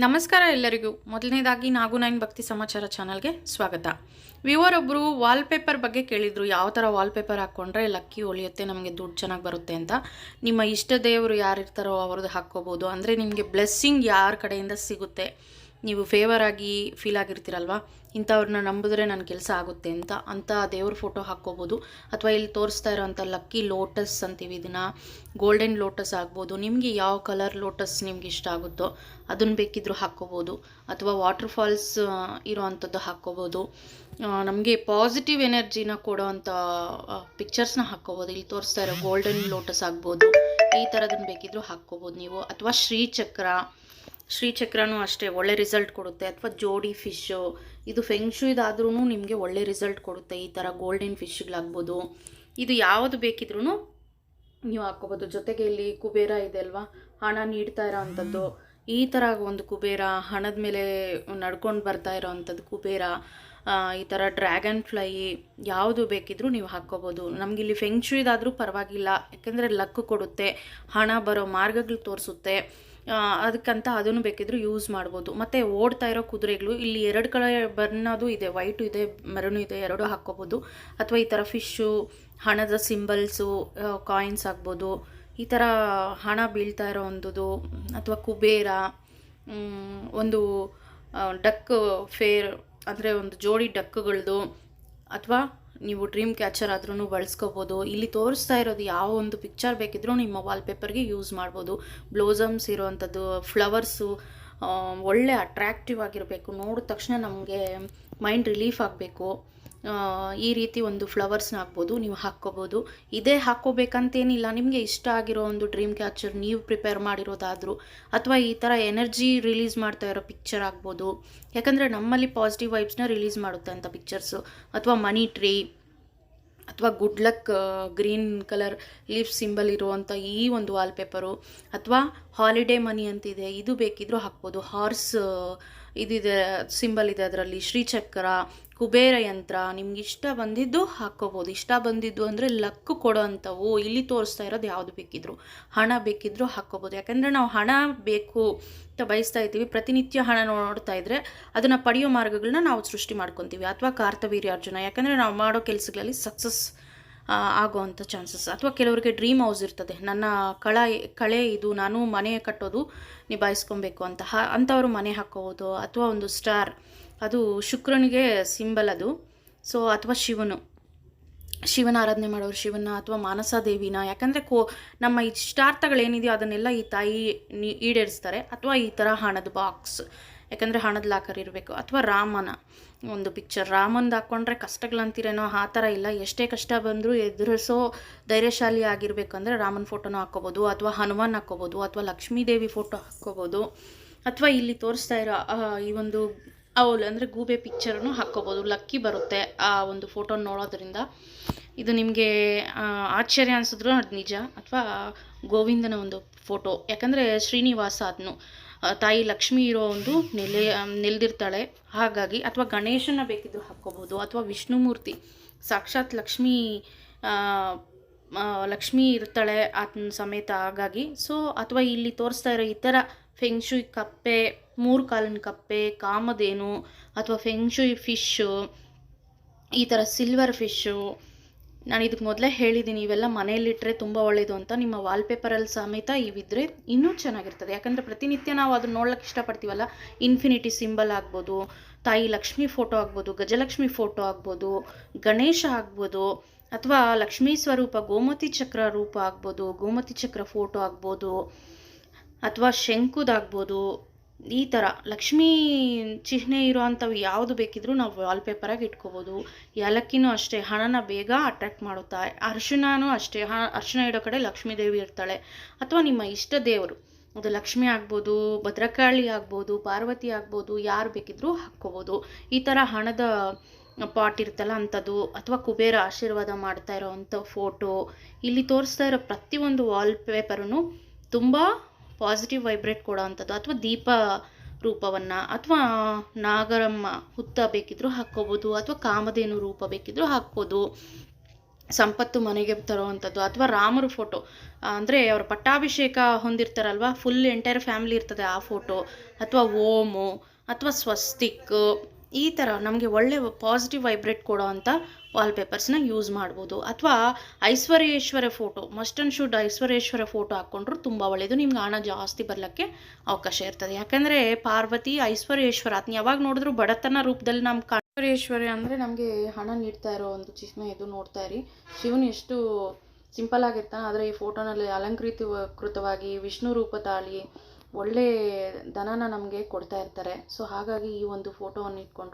ನಮಸ್ಕಾರ ಎಲ್ಲರಿಗೂ. ಮೊದಲನೇದಾಗಿ ನಾಗು ನೈನ್ ಭಕ್ತಿ ಸಮಾಚಾರ ಚಾನಲ್ಗೆ ಸ್ವಾಗತ. ವ್ಯೂವರ್ ಒಬ್ಬರು ವಾಲ್ಪೇಪರ್ ಬಗ್ಗೆ ಕೇಳಿದರು, ಯಾವ ಥರ ವಾಲ್ಪೇಪರ್ ಹಾಕ್ಕೊಂಡ್ರೆ ಲಕ್ಕಿ ಒಳಿಯುತ್ತೆ ನಮಗೆ ದುಡ್ಡು ಚೆನ್ನಾಗಿ ಬರುತ್ತೆ ಅಂತ. ನಿಮ್ಮ ಇಷ್ಟ ದೇವರು ಯಾರಿರ್ತಾರೋ ಅವ್ರದ್ದು ಹಾಕ್ಕೋಬೋದು. ಅಂದರೆ ನಿಮಗೆ ಬ್ಲೆಸ್ಸಿಂಗ್ ಯಾರ ಕಡೆಯಿಂದ ಸಿಗುತ್ತೆ? ನೀವು ಫೇವರ್ ಆಗಿ ಫೀಲ್ ಆಗಿರ್ತೀರಲ್ವಾ? ಇಂಥವ್ರನ್ನ ನಂಬಿದ್ರೆ ನನ್ನ ಕೆಲಸ ಆಗುತ್ತೆ ಅಂತ ಅಂತ ದೇವ್ರ ಫೋಟೋ ಹಾಕ್ಕೋಬೋದು. ಅಥವಾ ಇಲ್ಲಿ ತೋರಿಸ್ತಾ ಇರೋಂಥ ಲಕ್ಕಿ ಲೋಟಸ್ ಅಂತೀವಿ ಇದನ್ನು. ಗೋಲ್ಡನ್ ಲೋಟಸ್ ಆಗ್ಬೋದು. ನಿಮಗೆ ಯಾವ ಕಲರ್ ಲೋಟಸ್ ನಿಮ್ಗೆ ಇಷ್ಟ ಆಗುತ್ತೋ ಅದನ್ನು ಬೇಕಿದ್ರೂ ಹಾಕ್ಕೋಬೋದು. ಅಥವಾ ವಾಟರ್ ಫಾಲ್ಸ್ ಇರೋ ಅಂಥದ್ದು ಹಾಕ್ಕೋಬೋದು ನಮಗೆ ಪಾಸಿಟಿವ್ ಎನರ್ಜಿನ ಕೊಡೋವಂಥ ಪಿಕ್ಚರ್ಸ್ನ ಹಾಕ್ಕೋಬೋದು. ಇಲ್ಲಿ ತೋರಿಸ್ತಾ ಇರೋ ಗೋಲ್ಡನ್ ಲೋಟಸ್ ಆಗ್ಬೋದು. ಈ ಥರದನ್ನು ಬೇಕಿದ್ರೂ ಹಾಕ್ಕೋಬೋದು ನೀವು. ಅಥವಾ ಶ್ರೀಚಕ್ರ ಶ್ರೀಚಕ್ರನೂ ಅಷ್ಟೇ ಒಳ್ಳೆ ರಿಸಲ್ಟ್ ಕೊಡುತ್ತೆ. ಅಥವಾ ಜೋಡಿ ಫಿಶ್ಶು ಇದು ಫೆಂಗ್ಶು ಇದಾದ್ರೂ ನಿಮಗೆ ಒಳ್ಳೆ ರಿಸಲ್ಟ್ ಕೊಡುತ್ತೆ ಈ ಥರ ಗೋಲ್ಡನ್ ಫಿಶ್ಗಳಾಗ್ಬೋದು ಇದು ಯಾವುದು ಬೇಕಿದ್ರೂ ನೀವು ಹಾಕ್ಕೋಬೋದು. ಜೊತೆಗೆ ಇಲ್ಲಿ ಕುಬೇರ ಇದೆ ಅಲ್ವಾ? ಹಣ ನೀಡ್ತಾ ಇರೋ ಅಂಥದ್ದು. ಈ ಥರ ಒಂದು ಕುಬೇರ ಹಣದ ಮೇಲೆ ನಡ್ಕೊಂಡು ಬರ್ತಾ ಇರೋವಂಥದ್ದು ಕುಬೇರ ಈ ಥರ ಡ್ರ್ಯಾಗನ್ ಫ್ಲೈ ಯಾವುದು ಬೇಕಿದ್ರೂ ನೀವು ಹಾಕ್ಕೋಬೋದು. ನಮಗಿಲ್ಲಿ ಫೆಂಗ್ಶುಯಿದಾದರೂ ಪರವಾಗಿಲ್ಲ. ಯಾಕೆಂದರೆ ಲಕ್ ಕೊಡುತ್ತೆ, ಹಣ ಬರೋ ಮಾರ್ಗಗಳು ತೋರಿಸುತ್ತೆ. ಅದಕ್ಕಂತ ಅದನ್ನು ಬೇಕಿದ್ರೂ ಯೂಸ್ ಮಾಡ್ಬೋದು. ಮತ್ತು ಓಡ್ತಾ ಇರೋ ಕುದುರೆಗಳು, ಇಲ್ಲಿ ಎರಡು ಕಡೆ ಬರ್ನೋದು ಇದೆ, ವೈಟು ಇದೆ, ಮೆರೂನು ಇದೆ, ಎರಡೂ ಹಾಕ್ಕೋಬೋದು. ಅಥವಾ ಈ ಥರ ಫಿಶ್ಶು ಹಣದ ಸಿಂಬಲ್ಸು ಕಾಯಿನ್ಸ್ ಆಗ್ಬೋದು ಈ ಥರ ಹಣ ಬೀಳ್ತಾ ಇರೋ ಅಥವಾ ಕುಬೇರ ಒಂದು ಡಕ್ ಫೇರ್, ಅಂದರೆ ಒಂದು ಜೋಡಿ ಡಕ್ಗಳದು, ಅಥವಾ ನೀವು ಡ್ರೀಮ್ ಕ್ಯಾಚರ್ ಆದ್ರೂ ಬಳಸ್ಕೋಬೋದು. ಇಲ್ಲಿ ತೋರಿಸ್ತಾ ಇರೋದು ಯಾವ ಒಂದು ಪಿಕ್ಚರ್ ಬೇಕಿದ್ರೂ ನಿಮ್ಮ ವಾಲ್ಪೇಪರ್ಗೆ ಯೂಸ್ ಮಾಡ್ಬೋದು. ಬ್ಲೌಸಮ್ಸ್ ಇರೋವಂಥದ್ದು ಫ್ಲವರ್ಸು ಒಳ್ಳೆ ಅಟ್ರ್ಯಾಕ್ಟಿವ್ ಆಗಿರಬೇಕು. ನೋಡಿದ ತಕ್ಷಣ ನಮಗೆ ಮೈಂಡ್ ರಿಲೀಫ್ ಆಗಬೇಕು. ಈ ರೀತಿ ಒಂದು ಫ್ಲವರ್ಸ್ನ ಹಾಕ್ಬೋದು, ನೀವು ಹಾಕ್ಕೋಬೋದು. ಇದೇ ಹಾಕ್ಕೋಬೇಕಂತೇನಿಲ್ಲ. ನಿಮಗೆ ಇಷ್ಟ ಆಗಿರೋ ಒಂದು ಡ್ರೀಮ್ ಕ್ಯಾಚರ್ ನೀವು ಪ್ರಿಪೇರ್ ಮಾಡಿರೋದಾದರೂ, ಅಥವಾ ಈ ಥರ ಎನರ್ಜಿ ರಿಲೀಸ್ ಮಾಡ್ತಾ ಇರೋ ಪಿಕ್ಚರ್ ಆಗ್ಬೋದು. ಯಾಕಂದರೆ ನಮ್ಮಲ್ಲಿ ಪಾಸಿಟಿವ್ ವೈಬ್ಸ್ನ ರಿಲೀಸ್ ಮಾಡುತ್ತೆ ಅಂತ ಪಿಕ್ಚರ್ಸು ಅಥವಾ ಮನಿ ಟ್ರೀ ಅಥವಾ good luck green colour leaf symbol ಇರುವಂಥ ಈ ಒಂದು ವಾಲ್ಪೇಪರು ಅಥವಾ ಹಾಲಿಡೇ ಮನಿ ಅಂತಿದೆ, ಇದು ಬೇಕಿದ್ರೂ ಹಾಕ್ಬೋದು. ಹಾರ್ಸ್ ಇದಿದೆ ಸಿಂಬಲ್ ಇದೆ ಅದರಲ್ಲಿ. ಶ್ರೀಚಕ್ರ, ಕುಬೇರ ಯಂತ್ರ ನಿಮ್ಗೆ ಇಷ್ಟ ಬಂದಿದ್ದು ಹಾಕ್ಕೋಬೋದು ಇಷ್ಟ ಬಂದಿದ್ದು ಅಂದರೆ ಲಕ್ ಕೊಡೋ ಅಂಥವು ಇಲ್ಲಿ ತೋರಿಸ್ತಾ ಇರೋದು ಯಾವುದು ಬೇಕಿದ್ರು. ಹಣ ಬೇಕಿದ್ರು ಹಾಕ್ಕೋಬೋದು ಯಾಕಂದರೆ ನಾವು ಹಣ ಬೇಕು ಅಂತ ಬಯಸ್ತಾ ಇದ್ದೀವಿ. ಪ್ರತಿನಿತ್ಯ ಹಣ ನೋಡ್ತಾ ಇದ್ದರೆ ಅದನ್ನು ಪಡೆಯೋ ಮಾರ್ಗಗಳನ್ನ ನಾವು ಸೃಷ್ಟಿ ಮಾಡ್ಕೊತೀವಿ. ಅಥವಾ ಕಾರ್ತವೀರ್ಯಾರ್ಜುನ ಯಾಕಂದರೆ ನಾವು ಮಾಡೋ ಕೆಲಸಗಳಲ್ಲಿ ಸಕ್ಸಸ್ ಆಗೋವಂಥ ಚಾನ್ಸಸ್ ಅಥವಾ ಕೆಲವರಿಗೆ ಡ್ರೀಮ್ ಹೌಸ್ ಇರ್ತದೆ. ನನ್ನ ಕಳ, ಕಳೆ ಇದು, ನಾನು ಮನೆ ಕಟ್ಟೋದು ನಿಭಾಯಿಸ್ಕೊಬೇಕು ಅಂತ. ಹ, ಅಂಥವರು ಮನೆ ಹಾಕೋದು, ಅಥವಾ ಒಂದು ಸ್ಟಾರ್ ಅದು ಶುಕ್ರನಿಗೆ ಸಿಂಬಲ್ ಅದು. ಸೊ ಅಥವಾ ಶಿವನು. ಶಿವನ ಆರಾಧನೆ ಮಾಡೋರು ಶಿವನ, ಅಥವಾ ಮಾನಸ ದೇವಿನ. ಯಾಕಂದರೆ ಕೋ, ನಮ್ಮ ಇಷ್ಟಾರ್ಥಗಳೇನಿದೆಯೋ ಅದನ್ನೆಲ್ಲ ಈ ತಾಯಿ ಈಡೇರಿಸ್ತಾರೆ. ಅಥವಾ ಈ ಥರ ಹಣದ ಬಾಕ್ಸ್ ಯಾಕಂದರೆ ಹಣದ ಲಾಕರ್ ಇರಬೇಕು. ಅಥವಾ ರಾಮನ. ಒಂದು ಪಿಕ್ಚರ್ ರಾಮಂದು ಹಾಕ್ಕೊಂಡ್ರೆ ಕಷ್ಟಗಳಂತೀರೇನೋ ಆ ಥರ ಇಲ್ಲ. ಎಷ್ಟೇ ಕಷ್ಟ ಬಂದರೂ ಎದುರಿಸೋ ಧೈರ್ಯಶಾಲಿ ಆಗಿರಬೇಕು ಅಂದರೆ ರಾಮನ ಫೋಟೋನ ಹಾಕ್ಕೋಬೋದು, ಅಥವಾ ಹನುಮಾನ್ ಹಾಕ್ಕೋಬೋದು, ಅಥವಾ ಲಕ್ಷ್ಮೀದೇವಿ ಫೋಟೋ ಹಾಕ್ಕೋಬೋದು, ಅಥವಾ ಇಲ್ಲಿ ತೋರಿಸ್ತಾ ಇರೋ ಈ ಒಂದು ಅವಳು ಅಂದರೆ ಗೂಬೆ ಪಿಕ್ಚರನ್ನು ಹಾಕ್ಕೋಬೋದು. ಲಕ್ಕಿ ಬರುತ್ತೆ ಆ ಒಂದು ಫೋಟೋ ನೋಡೋದ್ರಿಂದ. ಇದು ನಿಮಗೆ ಆಶ್ಚರ್ಯ ಅನಿಸಿದ್ರು ಅದು ನಿಜ. ಅಥವಾ ಗೋವಿಂದನ ಒಂದು ಫೋಟೋ ಯಾಕಂದರೆ ಶ್ರೀನಿವಾಸ ಅದನ್ನು ತಾಯಿ ಲಕ್ಷ್ಮಿ ಇರೋ ಒಂದು ನೆಲೆ ನೆಲೆದಿರ್ತಾಳೆ. ಹಾಗಾಗಿ ಅಥವಾ ಗಣೇಶನ ಬೇಕಿದ್ರು ಹಾಕ್ಕೋಬೋದು, ಅಥವಾ ವಿಷ್ಣುಮೂರ್ತಿ. ಸಾಕ್ಷಾತ್ ಲಕ್ಷ್ಮೀ ಲಕ್ಷ್ಮಿ ಇರ್ತಾಳೆ ಆತನ ಸಮೇತ ಹಾಗಾಗಿ. ಸೊ ಅಥವಾ ಇಲ್ಲಿ ತೋರಿಸ್ತಾ ಇರೋ ಈ ಥರ ಫೆಂಗ್ಶುಯ್ ಕಪ್ಪೆ ಮೂರು ಕಾಲಿನ ಕಪ್ಪೆ, ಕಾಮಧೇನು, ಅಥವಾ ಫೆಂಗ್ಶುಯ್ ಫಿಶ್ಶು, ಈ ಥರ ಸಿಲ್ವರ್ ಫಿಶ್ಶು ನಾನು ಇದಕ್ಕೆ ಮೊದಲೇ ಹೇಳಿದ್ದೀನಿ, ಇವೆಲ್ಲ ಮನೆಯಲ್ಲಿಟ್ಟರೆ ತುಂಬ ಒಳ್ಳೆಯದು ಅಂತ. ನಿಮ್ಮ ವಾಲ್ಪೇಪರಲ್ಲಿ ಸಮೇತ ಇವಿದ್ರೆ ಇನ್ನೂ ಚೆನ್ನಾಗಿರ್ತದೆ. ಯಾಕಂದರೆ ಪ್ರತಿನಿತ್ಯ ನಾವು ಅದನ್ನ ನೋಡ್ಲಿಕ್ಕೆ ಇಷ್ಟಪಡ್ತೀವಲ್ಲ. ಇನ್ಫಿನಿಟಿ ಸಿಂಬಲ್ ಆಗ್ಬೋದು, ತಾಯಿ ಲಕ್ಷ್ಮಿ ಫೋಟೋ ಆಗ್ಬೋದು, ಗಜಲಕ್ಷ್ಮಿ ಫೋಟೋ ಆಗ್ಬೋದು, ಗಣೇಶ ಆಗ್ಬೋದು, ಅಥವಾ ಲಕ್ಷ್ಮೀ ಸ್ವರೂಪ, ಗೋಮತಿ ಚಕ್ರ ರೂಪ ಆಗ್ಬೋದು, ಗೋಮತಿ ಚಕ್ರ ಫೋಟೋ ಆಗ್ಬೋದು, ಅಥವಾ ಶಂಕುದಾಗ್ಬೋದು ಈ ಥರ ಲಕ್ಷ್ಮೀ ಚಿಹ್ನೆ ಇರೋವಂಥವು ಯಾವುದು ಬೇಕಿದ್ರೂ ನಾವು ವಾಲ್ಪೇಪರಾಗಿ ಇಟ್ಕೋಬೋದು. ಏಲಕ್ಕಿನೂ ಅಷ್ಟೇ, ಹಣನ ಬೇಗ ಅಟ್ರ್ಯಾಕ್ಟ್ ಮಾಡುತ್ತಾ, ಅರಿಶಿಣನೂ ಅಷ್ಟೇ, ಹ, ಅರಿಶಿಣ ಇಡೋ ಕಡೆ ಲಕ್ಷ್ಮೀ ದೇವಿ ಇರ್ತಾಳೆ. ಅಥವಾ ನಿಮ್ಮ ಇಷ್ಟ ದೇವರು, ಅದು ಲಕ್ಷ್ಮಿ ಆಗ್ಬೋದು, ಭದ್ರಕಾಳಿ ಆಗ್ಬೋದು, ಪಾರ್ವತಿ ಆಗ್ಬೋದು, ಯಾರು ಬೇಕಿದ್ರೂ ಹಾಕ್ಕೋಬೋದು. ಈ ಥರ ಹಣದ ಪಾಟ್ ಇರುತ್ತಲ್ಲ ಅಂಥದ್ದು, ಅಥವಾ ಕುಬೇರ ಆಶೀರ್ವಾದ ಮಾಡ್ತಾ ಇರೋ ಅಂಥ ಫೋಟೋ ಇಲ್ಲಿ ತೋರಿಸ್ತಾ ಇರೋ ಪ್ರತಿಯೊಂದು ವಾಲ್ಪೇಪರೂ ತುಂಬ ಪಾಸಿಟಿವ್ ವೈಬ್ರೇಟ್ ಕೊಡೋ ಅಂಥದ್ದು ಅಥವಾ ದೀಪ ರೂಪವನ್ನು ಅಥವಾ ನಾಗರಮ್ಮ ಹುತ್ತ ಬೇಕಿದ್ದರೂ ಹಾಕ್ಕೋಬೋದು ಅಥವಾ ಕಾಮಧೇನು ರೂಪ ಬೇಕಿದ್ದರೂ ಹಾಕ್ಬೋದು. ಸಂಪತ್ತು ಮನೆಗೆ ತರುವಂಥದ್ದು ಅಥವಾ ರಾಮರ ಫೋಟೋ ಅಂದರೆ ಅವರು ಪಟ್ಟಾಭಿಷೇಕ ಹೊಂದಿರ್ತಾರಲ್ವ? ಫುಲ್ ಎಂಟೈರ್ ಫ್ಯಾಮಿಲಿ ಇರ್ತದೆ ಆ ಫೋಟೋ ಅಥವಾ ಓಮು, ಅಥವಾ ಸ್ವಸ್ತಿಕ್ ಈ ಥರ ನಮಗೆ ಒಳ್ಳೆ ಪಾಸಿಟಿವ್ ವೈಬ್ರೇಟ್ ಕೊಡೋ ಅಂಥ ವಾಲ್ಪೇಪರ್ಸ್ನ ಯೂಸ್ ಮಾಡ್ಬೋದು. ಅಥವಾ Aishwaryeshwara photo must and should Aishwaryeshwara photo ಹಾಕ್ಕೊಂಡ್ರು ತುಂಬ ಒಳ್ಳೆಯದು ನಿಮ್ಗೆ ಹಣ ಜಾಸ್ತಿ ಬರಲಿಕ್ಕೆ ಅವಕಾಶ ಇರ್ತದೆ. ಯಾಕಂದರೆ ಪಾರ್ವತಿ ಐಶ್ವರ್ಯೇಶ್ವರ ಅದನ್ನ ಯಾವಾಗ ನೋಡಿದ್ರು ಬಡತನ ರೂಪದಲ್ಲಿ ನಮ್ಮ ಕಾ ಐಶ್ವರ್ಯ ಅಂದರೆ ನಮಗೆ ಹಣ ನೀಡ್ತಾ ಇರೋ ಒಂದು ಚಿಹ್ನೆ ಇದು ನೋಡ್ತಾ ಇರಿ. ಶಿವನು ಎಷ್ಟು ಸಿಂಪಲ್ ಆಗಿರ್ತಾನೆ, ಆದರೆ ಈ ಫೋಟೋನಲ್ಲಿ ಅಲಂಕೃತ ಕೃತವಾಗಿ ವಿಷ್ಣು ರೂಪ ತಾಳಿ ಒಳ್ಳೆ ದನನ ನಮಗೆ ಕೊಡ್ತಾ ಇರ್ತಾರೆ. ಸೊ ಹಾಗಾಗಿ ಈ ಒಂದು ಫೋಟೋವನ್ನು ಇಟ್ಕೊಂಡ್ರು